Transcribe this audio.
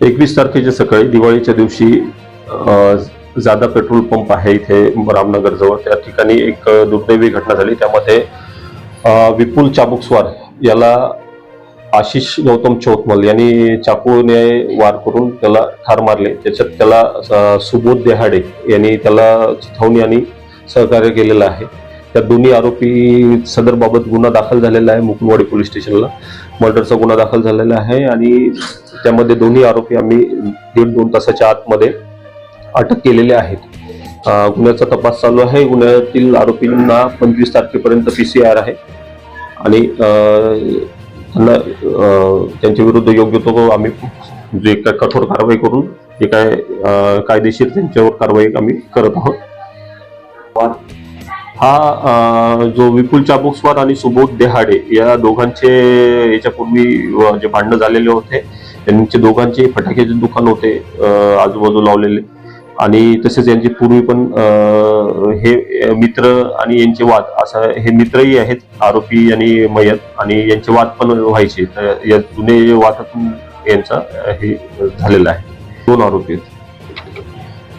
एकवीस तारखेच्या सकाळी दिवाळीच्या दिवशी जादा पेट्रोल पंप आहे इथे रामनगर जवळ त्या ठिकाणी एक दुर्दैवी घटना झाली. त्यामध्ये विपुल चाबुकस्वार याला आशिष गौतम चौतमल यांनी चाकूने वार करून त्याला ठार मारले. त्याच्यात त्याला सुबोध देहाडे यांनी त्याला चिथावणी आणि सहकार्य केलेलं आहे. त्या दोन्ही आरोपी सदर बाबत गुन्हा दाखल झालेला आहे मुकुंदवाडी पोलीस स्टेशनला. मर्डरचा गुन्हा दाखल झालेला आहे आणि त्यामध्ये दोन्ही आरोपी आम्ही दीड दोन तासाच्या आतमध्ये अटक केलेले आहेत. गुन्ह्याचा तपास चालू आहे. गुन्ह्यातील आरोपींना पंचवीस तारखेपर्यंत पी सी आर आहे. आणि त्यांना त्यांच्या विरुद्ध योग्य तो आम्ही जे काय कठोर कारवाई करून जे काय कायदेशीर त्यांच्यावर कारवाई आम्ही करत आहोत. हा जो विपुल चाबुकस्वार आणि सुबोध देहाडे या दोघांचे याच्यापूर्वी जे भांडणं झालेले होते त्यांचे दोघांचे फटाक्याचे दुकान होते आजूबाजू लावलेले. आणि तसेच यांचे पूर्वी पण हे मित्र आणि यांचे वाद असा हे मित्रही आहेत आरोपी आणि मयत आणि यांचे वाद पण व्हायचे. तर या जुने वादातून यांचा हे झालेला आहे. दोन आरोपी आहेत.